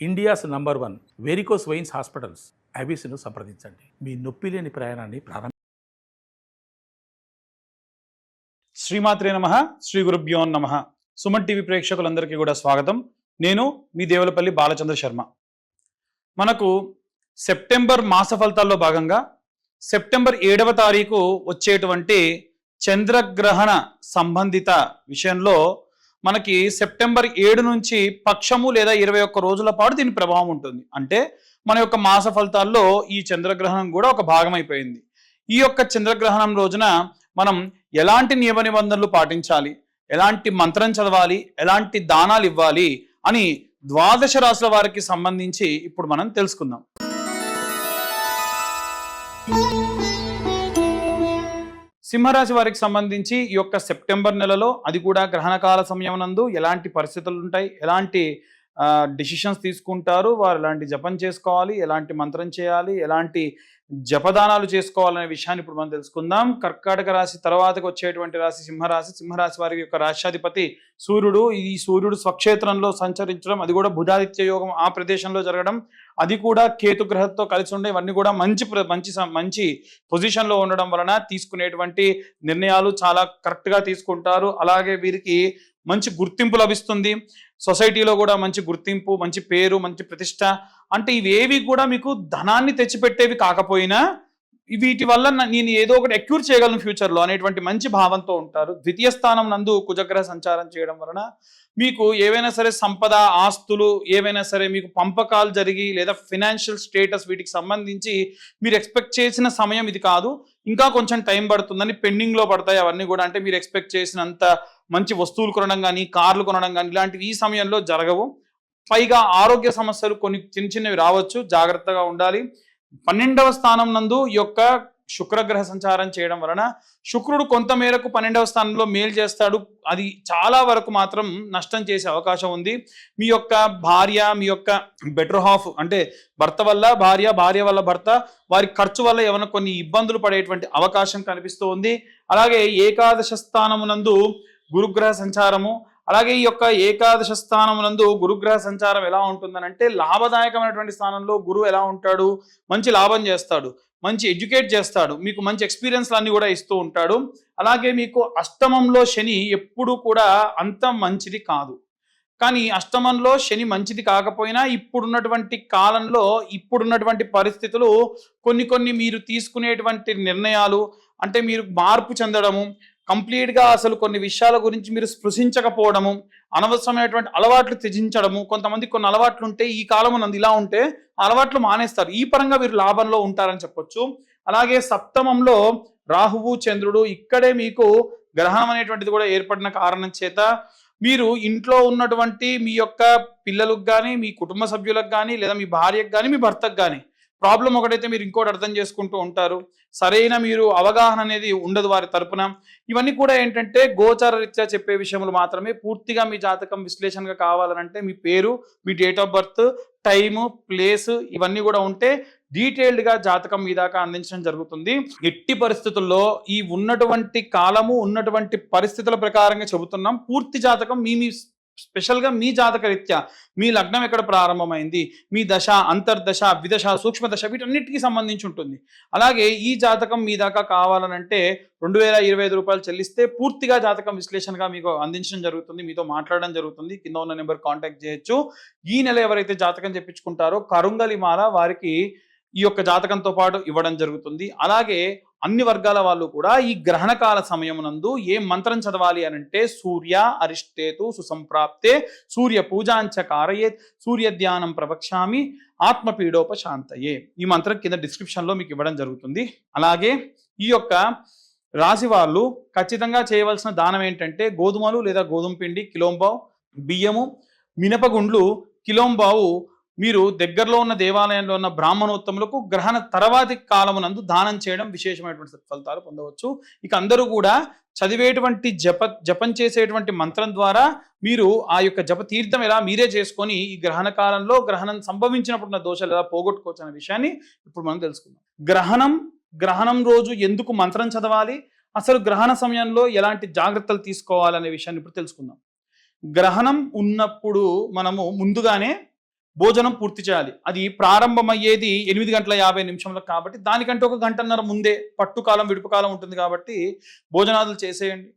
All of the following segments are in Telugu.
India's number one varicose veins hospitals. ఐబీసీను సంప్రదించండి. మీ నొప్పి లేని ప్రయాణాన్ని ప్రారంభ శ్రీమాత్రే నమ. శ్రీ గురుభ్యో నమ. సుమన్ టీవీ ప్రేక్షకులందరికీ కూడా స్వాగతం. నేను మీ దేవులపల్లి బాలచంద్ర శర్మ. మనకు సెప్టెంబర్ మాస ఫలితాల్లో భాగంగా సెప్టెంబర్ ఏడవ తారీఖు వచ్చేటువంటి చంద్రగ్రహణ సంబంధిత విషయంలో మనకి సెప్టెంబర్ ఏడు నుంచి పక్షము లేదా ఇరవై ఒక్క రోజుల పాటు దీని ప్రభావం ఉంటుంది. అంటే మన యొక్క మాస ఫలితాల్లో ఈ చంద్రగ్రహణం కూడా ఒక భాగం అయిపోయింది. ఈ యొక్క చంద్రగ్రహణం రోజున మనం ఎలాంటి నియమ నిబంధనలు పాటించాలి? ఎలాంటి మంత్రం చదవాలి? ఎలాంటి దానాలు ఇవ్వాలి? అని ద్వాదశ రాశుల వారికి సంబంధించి ఇప్పుడు మనం తెలుసుకుందాం. సింహరాశి వారికి సంబంధించి ఈ యొక్క సెప్టెంబర్ నెలలో అది కూడా గ్రహణకాల సమయం నందు ఎలాంటి పరిస్థితులు ఉంటాయి ఎలాంటి డిసిషన్స్ తీసుకుంటారు. వారు ఎలాంటి జపం చేసుకోవాలి ఎలాంటి మంత్రం చేయాలి ఎలాంటి జపదానాలు చేసుకోవాలనే విషయాన్ని ఇప్పుడు మనం తెలుసుకుందాం. కర్కాటక రాశి తర్వాతకు వచ్చేటువంటి రాశి సింహరాశి. సింహరాశి వారి యొక్క రాష్ట్రాధిపతి సూర్యుడు. ఈ సూర్యుడు స్వక్షేత్రంలో సంచరించడం అది కూడా బుధాదిత్య యోగం ఆ ప్రదేశంలో జరగడం అది కూడా కేతు గ్రహంతో కలిసి ఉండే ఇవన్నీ కూడా మంచి ప్ర- మంచి మంచి పొజిషన్లో ఉండడం వలన తీసుకునేటువంటి నిర్ణయాలు చాలా కరెక్ట్గా తీసుకుంటారు. అలాగే వీరికి మంచి గుర్తింపు లభిస్తుంది. సొసైటీలో కూడా మంచి గుర్తింపు మంచి పేరు మంచి ప్రతిష్ట. అంటే ఇవేవి కూడా మీకు ధనాన్ని తెచ్చిపెట్టేవి కాకపోయినా వీటి వల్ల నేను ఏదో ఒకటి ఎక్యూర్ చేయగలను ఫ్యూచర్లో అనేటువంటి మంచి భావంతో ఉంటారు. ద్వితీయ స్థానం నందు కుజగ్రహ సంచారం చేయడం వలన మీకు ఏవైనా సరే సంపద ఆస్తులు ఏవైనా సరే మీకు పంపకాలు జరిగి లేదా ఫినాన్షియల్ స్టేటస్ వీటికి సంబంధించి మీరు ఎక్స్పెక్ట్ చేసిన సమయం ఇది కాదు. ఇంకా కొంచెం టైం పడుతుందని పెండింగ్లో పడతాయి అవన్నీ కూడా. అంటే మీరు ఎక్స్పెక్ట్ చేసినంత మంచి వస్తువులు కొనడం కానీ కార్లు కొనడం కానీ ఇలాంటివి ఈ సమయంలో జరగవు. పైగా ఆరోగ్య సమస్యలు కొన్ని చిన్న చిన్నవి రావచ్చు. జాగ్రత్తగా ఉండాలి. పన్నెండవ స్థానం నందు ఈ యొక్క శుక్రగ్రహ సంచారం చేయడం వలన శుక్రుడు కొంత మేరకు పన్నెండవ స్థానంలో మేలు చేస్తాడు. అది చాలా వరకు మాత్రం నష్టం చేసే అవకాశం ఉంది. మీ యొక్క భార్య మీ యొక్క బెటర్ హాఫ్ అంటే భర్త వల్ల భార్య భార్య వల్ల భర్త వారి ఖర్చు వల్ల ఏమైనా కొన్ని ఇబ్బందులు పడేటువంటి అవకాశం కనిపిస్తూ ఉంది. అలాగే ఏకాదశ స్థానమునందు గురుగ్రహ సంచారము అలాగే ఈ యొక్క ఏకాదశ స్థానమునందు గురుగ్రహ సంచారం ఎలా ఉంటుందనంటే లాభదాయకమైనటువంటి స్థానంలో గురువు ఎలా ఉంటాడు? మంచి లాభం చేస్తాడు. మంచి ఎడ్యుకేట్ చేస్తాడు. మీకు మంచి ఎక్స్పీరియన్స్లు అన్నీ కూడా ఇస్తూ ఉంటాడు. అలాగే మీకు అష్టమంలో శని ఎప్పుడు కూడా అంత మంచిది కాదు. కానీ అష్టమంలో శని మంచిది కాకపోయినా ఇప్పుడున్నటువంటి కాలంలో ఇప్పుడున్నటువంటి పరిస్థితులు కొన్ని కొన్ని మీరు తీసుకునేటువంటి నిర్ణయాలు అంటే మీరు మార్పు చెందడము కంప్లీట్గా అసలు కొన్ని విషయాల గురించి మీరు స్పృశించకపోవడము అనవసరమైనటువంటి అలవాట్లు త్యజించడము కొంతమంది కొన్ని అలవాట్లు ఉంటే ఈ కాలం నందు ఇలా ఉంటే అలవాట్లు మానేస్తారు. ఈ పరంగా మీరు లాభంలో ఉంటారని చెప్పొచ్చు. అలాగే సప్తమంలో రాహువు చంద్రుడు ఇక్కడే మీకు గ్రహణం అనేటువంటిది కూడా ఏర్పడిన కారణం చేత మీరు ఇంట్లో ఉన్నటువంటి మీ యొక్క పిల్లలకు కానీ మీ కుటుంబ సభ్యులకు కానీ లేదా మీ భార్యకు కానీ మీ భర్తకు కానీ ప్రాబ్లం ఒకటైతే మీరు ఇంకోటి అర్థం చేసుకుంటూ ఉంటారు. సరైన మీరు అవగాహన అనేది ఉండదు వారి తరపున. ఇవన్నీ కూడా ఏంటంటే గోచార రీత్యా చెప్పే విషయములు మాత్రమే. పూర్తిగా మీ జాతకం విశ్లేషణగా కావాలనంటే మీ పేరు మీ date of birth time place ఇవన్నీ కూడా ఉంటే డీటెయిల్డ్గా జాతకం మీ దాకా అందించడం జరుగుతుంది. ఎట్టి పరిస్థితుల్లో ఈ ఉన్నటువంటి కాలము ఉన్నటువంటి పరిస్థితుల ప్రకారంగా చెబుతున్నాం. పూర్తి జాతకం మీ మీ స్పెషల్గా మీ జాతక రీత్యా మీ లగ్నం ఎక్కడ ప్రారంభమైంది? మీ దశ అంతర్దశ విదశ సూక్ష్మ దశ వీటన్నిటికీ సంబంధించి ఉంటుంది. అలాగే ఈ జాతకం మీ దాకా కావాలనంటే రెండు వేల ఇరవై ఐదు రూపాయలు చెల్లిస్తే పూర్తిగా జాతకం విశ్లేషణగా మీకు అందించడం జరుగుతుంది. మీతో మాట్లాడడం జరుగుతుంది. కింద ఉన్న నెంబర్ కాంటాక్ట్ చేయొచ్చు. ఈ నెల ఎవరైతే జాతకం చెప్పించుకుంటారో కరుంగలిమాల వారికి ఈ యొక్క జాతకంతో పాటు ఇవ్వడం జరుగుతుంది. అలాగే అన్ని వర్గాల వాళ్ళు కూడా ఈ గ్రహణకాల సమయమునందు ఏ మంత్రం చదవాలి అని అంటే సూర్య అరిష్టేతు సుసంప్రాప్తే సూర్య పూజాంచ కారయేత్ సూర్య ధ్యానం ప్రవక్ష్యామి ఆత్మపీడోపశాంతయే. ఈ మంత్రం కింద డిస్క్రిప్షన్లో మీకు ఇవ్వడం జరుగుతుంది. అలాగే ఈ యొక్క రాశి వాళ్ళు ఖచ్చితంగా చేయవలసిన దానం ఏంటంటే గోధుమలు లేదా గోధుమ పిండి కిలోంబావు బియ్యము మినపగుండ్లు కిలోంబావు మీరు దగ్గరలో ఉన్న దేవాలయంలో ఉన్న బ్రాహ్మణోత్తములకు గ్రహణ తర్వాతి కాలమునందు దానం చేయడం విశేషమైనటువంటి సత్ఫలితాలు పొందవచ్చు. ఇక అందరూ కూడా చదివేటువంటి జప జపం చేసేటువంటి మంత్రం ద్వారా మీరు ఆ యొక్క జప తీర్థం ఎలా మీరే చేసుకొని ఈ గ్రహణ కాలంలో గ్రహణం సంభవించినప్పుడు ఉన్న దోషాలు ఎలా పోగొట్టుకోవచ్చు అనే విషయాన్ని ఇప్పుడు మనం తెలుసుకుందాం. గ్రహణం గ్రహణం రోజు ఎందుకు మంత్రం చదవాలి? అసలు గ్రహణ సమయంలో ఎలాంటి జాగ్రత్తలు తీసుకోవాలనే విషయాన్ని ఇప్పుడు తెలుసుకుందాం. గ్రహణం ఉన్నప్పుడు మనము ముందుగానే భోజనం పూర్తి చేయాలి. అది ప్రారంభమయ్యేది ఎనిమిది గంటల యాభై నిమిషంలో కాబట్టి దానికంటే ఒక గంటన్నర ముందే పట్టుకాలం విడుపుకాలం ఉంటుంది కాబట్టి భోజనాదులు చేసేయండి.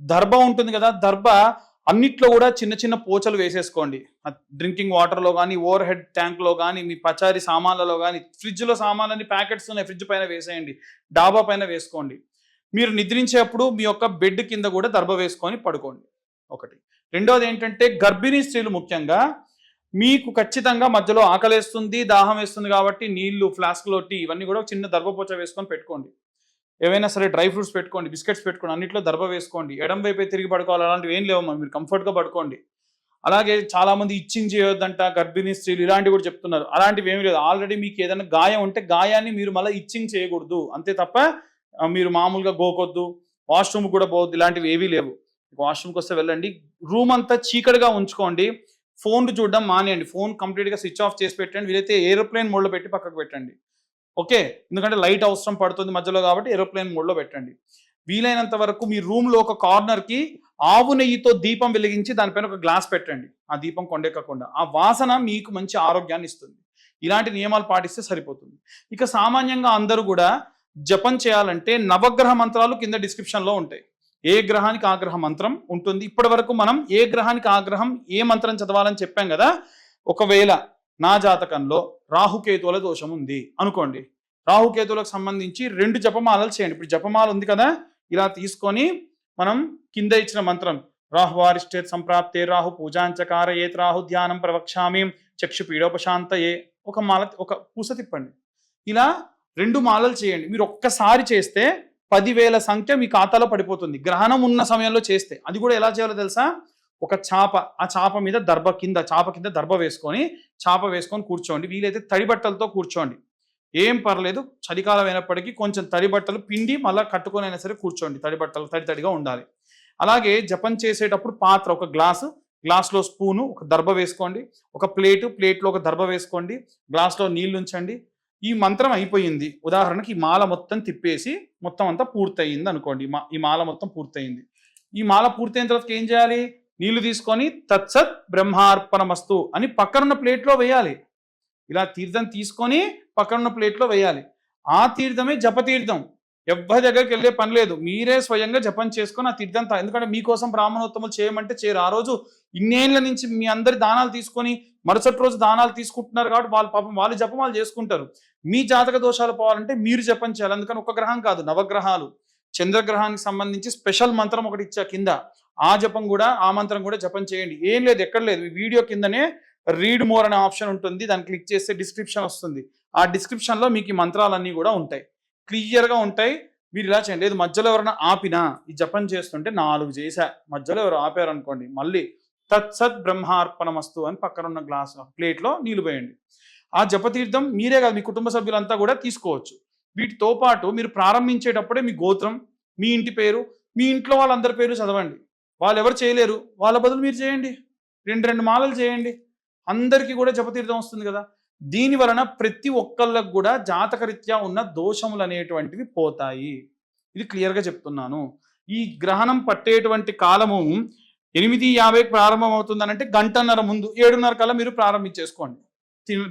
దర్భ ఉంటుంది కదా దర్భ అన్నిట్లో కూడా చిన్న చిన్న పోచలు వేసేసుకోండి. డ్రింకింగ్ వాటర్లో కానీ ఓవర్ హెడ్ ట్యాంక్లో కానీ మీ పచారి సామాన్లలో కానీ ఫ్రిడ్జ్లో సామాన్లన్నీ ప్యాకెట్స్ ఉన్నాయి ఫ్రిడ్జ్ పైన వేసేయండి. డాబా పైన వేసుకోండి. మీరు నిద్రించేప్పుడు మీ యొక్క బెడ్ కింద కూడా దర్భ వేసుకొని పడుకోండి. ఒకటి. రెండోది ఏంటంటే గర్భిణీ స్త్రీలు ముఖ్యంగా మీకు ఖచ్చితంగా మధ్యలో ఆకలేస్తుంది దాహం వేస్తుంది కాబట్టి నీళ్ళు ఫ్లాస్క్లో టీ ఇవన్నీ కూడా చిన్న దర్భపోచ వేసుకొని పెట్టుకోండి. ఏవైనా సరే డ్రై ఫ్రూట్స్ పెట్టుకోండి బిస్కెట్స్ పెట్టుకోండి అన్నిట్లో దర్భ వేసుకోండి. ఎడం వైపే తిరిగి పడుకోవాలి అలాంటివి ఏం లేవమ్మా మీరు కంఫర్ట్గా పడుకోండి. అలాగే చాలామంది ఇచ్చింగ్ చేయొద్దంట గర్భిణీ స్త్రీలు ఇలాంటివి కూడా చెప్తున్నారు. అలాంటివి ఏమీ లేదు. ఆల్రెడీ మీకు ఏదైనా గాయం ఉంటే గాయాన్ని మీరు మళ్ళీ ఇచ్చింగ్ చేయకూడదు. అంతే తప్ప మీరు మామూలుగా గోకొద్దు వాష్రూమ్ కూడా పోవద్దు ఇలాంటివి ఏవీ లేవు. వాష్రూమ్కి వస్తే వెళ్ళండి. రూమ్ అంతా చీకటిగా ఉంచుకోండి. ఫోన్ చూడడం మానేయండి. ఫోన్ కంప్లీట్గా స్విచ్ ఆఫ్ చేసి పెట్టండి. వీలైతే ఏరోప్లేన్ మోడ్లో పెట్టి పక్కకు పెట్టండి. ఓకే? ఎందుకంటే లైట్ అవసరం పడుతుంది మధ్యలో కాబట్టి ఏరోప్లేన్ మోడ్లో పెట్టండి. వీలైనంత వరకు మీ రూమ్లో ఒక కార్నర్కి ఆవు నెయ్యితో దీపం వెలిగించి దానిపైన ఒక గ్లాస్ పెట్టండి. ఆ దీపం కొండెక్కకుండా. ఆ వాసన మీకు మంచి ఆరోగ్యాన్ని ఇస్తుంది. ఇలాంటి నియమాలు పాటిస్తే సరిపోతుంది. ఇక సామాన్యంగా అందరూ కూడా జపం చేయాలంటే నవగ్రహ మంత్రాలు కింద డిస్క్రిప్షన్లో ఉంటాయి. ఏ గ్రహానికి ఆగ్రహ మంత్రం ఉంటుంది? ఇప్పటి వరకు మనం ఏ గ్రహానికి ఆగ్రహం ఏ మంత్రం చదవాలని చెప్పాం కదా? ఒకవేళ నా జాతకంలో రాహుకేతువుల దోషం ఉంది అనుకోండి. రాహుకేతువులకు సంబంధించి రెండు జపమాలలు చేయండి. ఇప్పుడు జపమాల ఉంది కదా? ఇలా తీసుకొని మనం కింద ఇచ్చిన మంత్రం రాహువారిష్టే సంప్రాప్తే రాహు పూజాంచకార ఏత్ రాహు ధ్యానం ప్రవక్షామి చక్షు ఏ ఒక మాల ఒక పూస తిప్పండి. ఇలా రెండు మాలలు చేయండి. మీరు ఒక్కసారి చేస్తే పదివేల సంఖ్య మీ ఖాతాలో పడిపోతుంది. గ్రహణం ఉన్న సమయంలో చేస్తే. అది కూడా ఎలా చేయాలో తెలుసా? ఒక చాప ఆ చాప మీద దర్భ కింద చాప కింద దర్భ వేసుకొని చాప వేసుకొని కూర్చోండి. వీలైతే తడి బట్టలతో కూర్చోండి. ఏం పర్లేదు చలికాలం అయినప్పటికీ కొంచెం తడి బట్టలు పిండి మళ్ళీ కట్టుకొని అయినా సరే కూర్చోండి. తడి బట్టలు తడి తడిగా ఉండాలి. అలాగే జపం చేసేటప్పుడు పాత్ర ఒక గ్లాసు గ్లాస్లో స్పూను ఒక దర్భ వేసుకోండి. ఒక ప్లేటు ప్లేట్లో ఒక దర్భ వేసుకోండి. గ్లాస్లో నీళ్ళు ఉంచండి. ఈ మంత్రం అయిపోయింది. ఉదాహరణకి ఈ మాల మొత్తం తిప్పేసి మొత్తం అంతా పూర్తయింది అనుకోండి. మా- ఈ మాల మొత్తం పూర్తయింది. ఈ మాల పూర్తయిన తర్వాత ఏం చేయాలి? నీళ్ళు తీసుకొని తత్సత్ బ్రహ్మార్పణమస్తు అని పక్కనున్న ప్లేట్లో వేయాలి. ఇలా తీర్థం తీసుకొని పక్కనున్న ప్లేట్లో వేయాలి. ఆ తీర్థమే జపతీర్థం. ఎవ్వరి దగ్గరికి వెళ్ళే పని లేదు. మీరే స్వయంగా జపం చేసుకొని ఆ తీర్థం ఎందుకంటే మీకోసం బ్రాహ్మణోత్తములు చేయమంటే చేయరు. ఆ రోజు ఇన్నేళ్ళ నుంచి మీ అందరి దానాలు తీసుకొని మరుసటి రోజు దానాలు తీసుకుంటున్నారు కాబట్టి వాళ్ళు పాపం వాళ్ళు జపం వాళ్ళు చేసుకుంటారు. మీ జాతక దోషాలు పోవాలంటే మీరు జపం చేయాలి. అందుకని ఒక గ్రహం కాదు నవగ్రహాలు. చంద్రగ్రహానికి సంబంధించి స్పెషల్ మంత్రం ఒకటి ఇచ్చా కింద. ఆ జపం కూడా ఆ మంత్రం కూడా జపం చేయండి. ఏం లేదు ఎక్కడ లేదు. ఈ వీడియో కిందనే రీడ్ మోర్ అనే ఆప్షన్ ఉంటుంది. దాన్ని క్లిక్ చేస్తే డిస్క్రిప్షన్ వస్తుంది. ఆ డిస్క్రిప్షన్లో మీకు ఈ మంత్రాలన్నీ కూడా ఉంటాయి. క్లియర్గా ఉంటాయి. మీరు ఇలా చేయండి. ఇది మధ్యలో ఎవరైనా ఆపినా ఈ జపం చేస్తుంటే నాలుగు చేశా. మధ్యలో ఎవరు ఆపారు అనుకోండి మళ్ళీ తత్సత్ బ్రహ్మార్పణమస్తు అని పక్కన ఉన్న గ్లాస్ ప్లేట్లో నీళ్ళు పోయండి. ఆ జపతీర్థం మీరే కాదు మీ కుటుంబ సభ్యులంతా కూడా తీసుకోవచ్చు. వీటితో పాటు మీరు ప్రారంభించేటప్పుడే మీ గోత్రం మీ ఇంటి పేరు మీ ఇంట్లో వాళ్ళందరి పేరు చదవండి. వాళ్ళు ఎవరు చేయలేరు. వాళ్ళ బదులు మీరు చేయండి. రెండు రెండు మాలలు చేయండి. అందరికీ కూడా జపతీర్థం వస్తుంది కదా. దీని వలన ప్రతి ఒక్కళ్ళకు కూడా జాతకరీత్యా ఉన్న దోషములు అనేటువంటివి పోతాయి. ఇది క్లియర్గా చెప్తున్నాను. ఈ గ్రహణం పట్టేటువంటి కాలము ఎనిమిది యాభైకి ప్రారంభం అవుతుందనంటే గంటన్నర ముందు ఏడున్నర కల్లా మీరు ప్రారంభించేసుకోండి.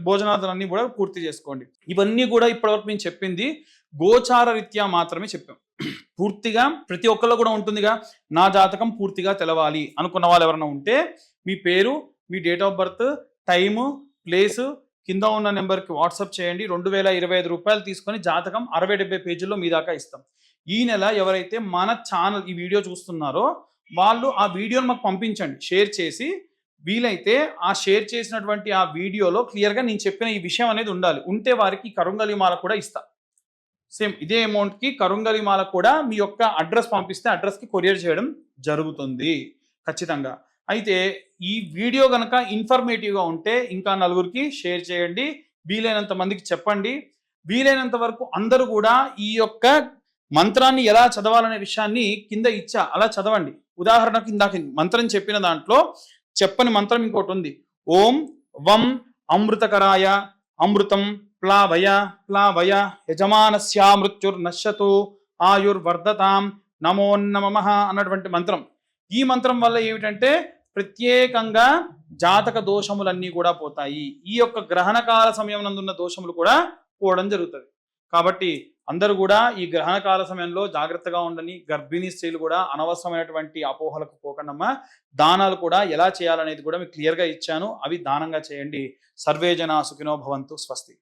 భోజనాదులన్నీ కూడా పూర్తి చేసుకోండి. ఇవన్నీ కూడా ఇప్పటివరకు మేము చెప్పింది గోచార రీత్యా మాత్రమే చెప్పాం. పూర్తిగా ప్రతి ఒక్కళ్ళు కూడా ఉంటుందిగా నా జాతకం పూర్తిగా తెలవాలి అనుకున్న వాళ్ళు ఎవరైనా ఉంటే మీ పేరు మీ date of birth time place కింద ఉన్న నెంబర్కి వాట్సాప్ చేయండి. రెండు వేల ఇరవై ఐదు రూపాయలు తీసుకొని జాతకం అరవై డెబ్బై పేజీల్లో మీ దాకా ఇస్తాం. ఈ నెల ఎవరైతే మన ఛానల్ ఈ వీడియో చూస్తున్నారో వాళ్ళు ఆ వీడియోని మాకు పంపించండి. షేర్ చేసి వీలైతే ఆ షేర్ చేసినటువంటి ఆ వీడియోలో క్లియర్గా నేను చెప్పిన ఈ విషయం అనేది ఉండాలి. ఉంటే వారికి కరుంగలి మాల కూడా ఇస్తా. సేమ్ ఇదే అమౌంట్కి కరుంగలి మాల కూడా మీ యొక్క అడ్రస్ పంపిస్తే అడ్రస్కి కొరియర్ చేయడం జరుగుతుంది. ఖచ్చితంగా. అయితే ఈ వీడియో కనుక ఇన్ఫర్మేటివ్గా ఉంటే ఇంకా నలుగురికి షేర్ చేయండి. వీలైనంత మందికి చెప్పండి. వీలైనంత వరకు అందరూ కూడా ఈ యొక్క మంత్రాన్ని ఎలా చదవాలనే విషయాన్ని కింద ఇచ్చా అలా చదవండి. ఉదాహరణకు ఇందాక మంత్రం చెప్పిన దాంట్లో చెప్పని మంత్రం ఇంకోటి ఉంది. ఓం వం అమృతకరాయ అమృతం ప్లావయ ప్లావయ యజమానస్యా మృత్యుర్నశ్యతు ఆయుర్వర్ధతాం నమో అన్నటువంటి మంత్రం. ఈ మంత్రం వల్ల ఏమిటంటే ప్రత్యేకంగా జాతక దోషములన్నీ కూడా పోతాయి. ఈ యొక్క గ్రహణ కాల సమయం నందున్న దోషములు కూడా పోవడం జరుగుతుంది. కాబట్టి అందరూ కూడా ఈ గ్రహణ కాల సమయంలో జాగ్రత్తగా ఉండని గర్భిణీ స్త్రీలు కూడా అనవసరమైనటువంటి అపోహలకు పోకండమ్మా. దానాలు కూడా ఎలా చేయాలనేది కూడా మీకు క్లియర్గా ఇచ్చాను. అవి దానంగా చేయండి. సర్వే జనా సుఖినో భవంతు. స్వస్తి.